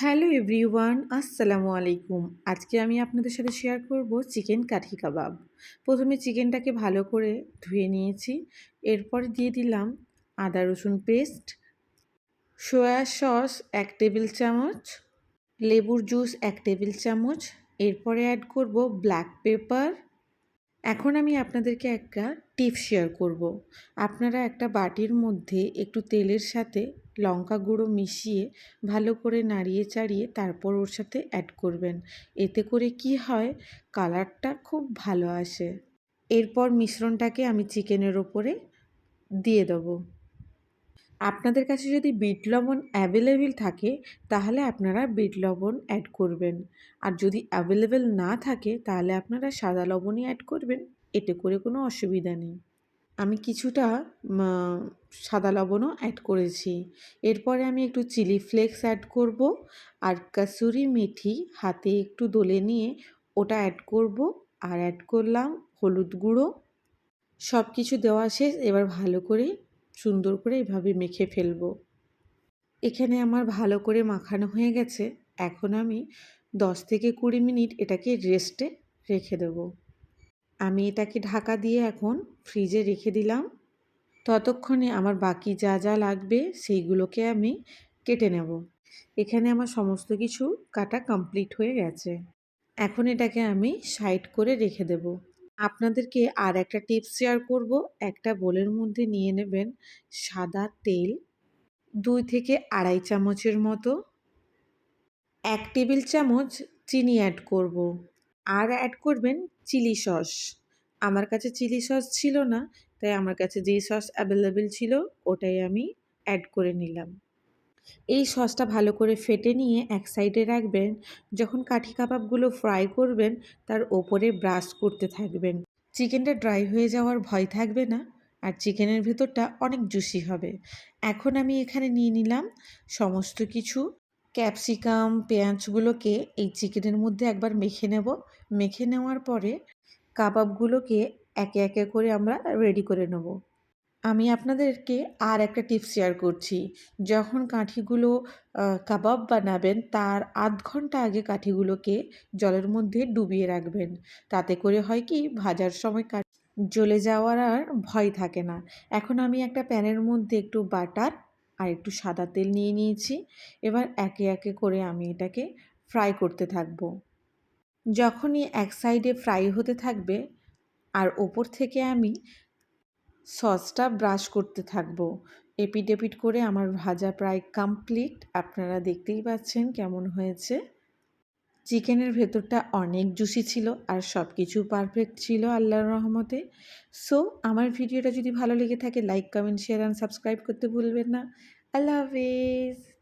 Hello everyone, আসসালামু আলাইকুম। আজকে আমি আপনাদের সাথে শেয়ার করব চিকেন কাঠি কাবাব। প্রথমে চিকেনটাকে ভালো করে ধুয়ে নিয়েছি। এরপর দিয়ে দিলাম আদা রসুন পেস্ট সয়া সস এক টেবিল চামচ, লেবুর জুস এক টেবিল চামচ। এরপরে অ্যাড করব ব্ল্যাক পেপার এখন আমি আপনাদেরকে একটা টিপ শেয়ার করব। আপনারা একটা বাটির মধ্যে একটু তেলের সাথে লঙ্কা গুঁড়ো মিশিয়ে ভালো করে নাড়িয়ে চাড়িয়ে তারপর ওর সাথে অ্যাড করবেন। এতে করে কি হয়? কালারটা খুব ভালো আসে। এরপর মিশ্রণটাকে আমি চিকেনের ওপরে দিয়ে দেবো। আপনাদের কাছে যদি বিট লবণ অ্যাভেলেবেল থাকে, তাহলে আপনারা বিট লবণ অ্যাড করবেন। আর যদি অ্যাভেলেবেল না থাকে, তাহলে আপনারা সাদা লবণই অ্যাড করবেন। এতে করে কোনো অসুবিধা নেই। আমি কিছুটা সাদা লবণও অ্যাড করেছি। এরপরে আমি একটু চিলি ফ্লেক্স অ্যাড করব। আর কাসুরি মেথি হাতে একটু দলে নিয়ে ওটা অ্যাড করব। আর অ্যাড করলাম হলুদ গুঁড়ো। সব কিছু দেওয়া শেষ। এবার ভালো করে সুন্দর করে এভাবে মেখে ফেলব। এখানে আমার ভালো করে মাখানো হয়ে গেছে। এখন আমি দশ থেকে কুড়ি মিনিট এটাকে রেস্টে রেখে দেব। আমি এটাকে ঢাকা দিয়ে এখন ফ্রিজে রেখে দিলাম। ততক্ষণে আমার বাকি যা যা লাগবে সেইগুলোকে আমি কেটে নেব। এখানে আমার সমস্ত কিছু কাটা কমপ্লিট হয়ে গেছে। এখন এটাকে আমি সাইড করে রেখে দেবো। আপনাদেরকে আর একটা টিপস শেয়ার করব। একটা বোলের মধ্যে নিয়ে নেবেন সাদা তেল দুই থেকে আড়াই চামচের মতো। এক টেবিল চামচ চিনি অ্যাড করব। আর অ্যাড করবেন চিলি সস আমার কাছে চিলি সস ছিল না, তাই আমার কাছে যেই সস অ্যাভেলেবেল ছিল, ওটাই আমি অ্যাড করে নিলাম। এই সসটা ভালো করে ফেটে নিয়ে এক সাইডে রাখবেন। যখন কাঠি কাবাবগুলো ফ্রাই করবেন, তার ওপরে ব্রাশ করতে থাকবেন। চিকেনটা ড্রাই হয়ে যাওয়ার ভয় থাকবে না আর চিকেনের ভেতরটা অনেক জুসি হবে। এখন আমি এখানে নিয়ে নিলাম সমস্ত কিছু। ক্যাপসিকাম, পেঁয়াজগুলোকে এই চিকেনের মধ্যে একবার মেখে নেব। মেখে নেওয়ার পরে কাবাবগুলোকে একে একে করে আমরা রেডি করে নেব। আমি আপনাদেরকে আর একটা টিপস শেয়ার করছি। যখন কাঠিগুলো কাবাব বানাবেন, তার আধ ঘণ্টা আগে কাঠিগুলোকে জলের মধ্যে ডুবিয়ে রাখবেন। তাতে করে হয় কি, ভাজার সময় জ্বলে যাওয়ার আর ভয় থাকে না। এখন আমি একটা প্যানের মধ্যে একটু বাটার আর একটু সাদা তেল নিয়ে নিয়েছি। এবার একে একে করে আমি এটাকে ফ্রাই করতে থাকব। যখনই এক সাইডে ফ্রাই হতে থাকবে, আর ওপর থেকে আমি সসটা ব্রাশ করতে থাকব। এপিডেপিট করে আমার ভাজা প্রায় কমপ্লিট আপনারা দেখতেই পাচ্ছেন কেমন হয়েছে। চিকেনের ভেতরটা অনেক জুসি ছিল আর সব কিছু পারফেক্ট ছিল আল্লাহর রহমতে। সো আমার ভিডিওটা যদি ভালো লেগে থাকে like comment share and subscribe করতে ভুলবেন না। আল্লাহ হাফিজ।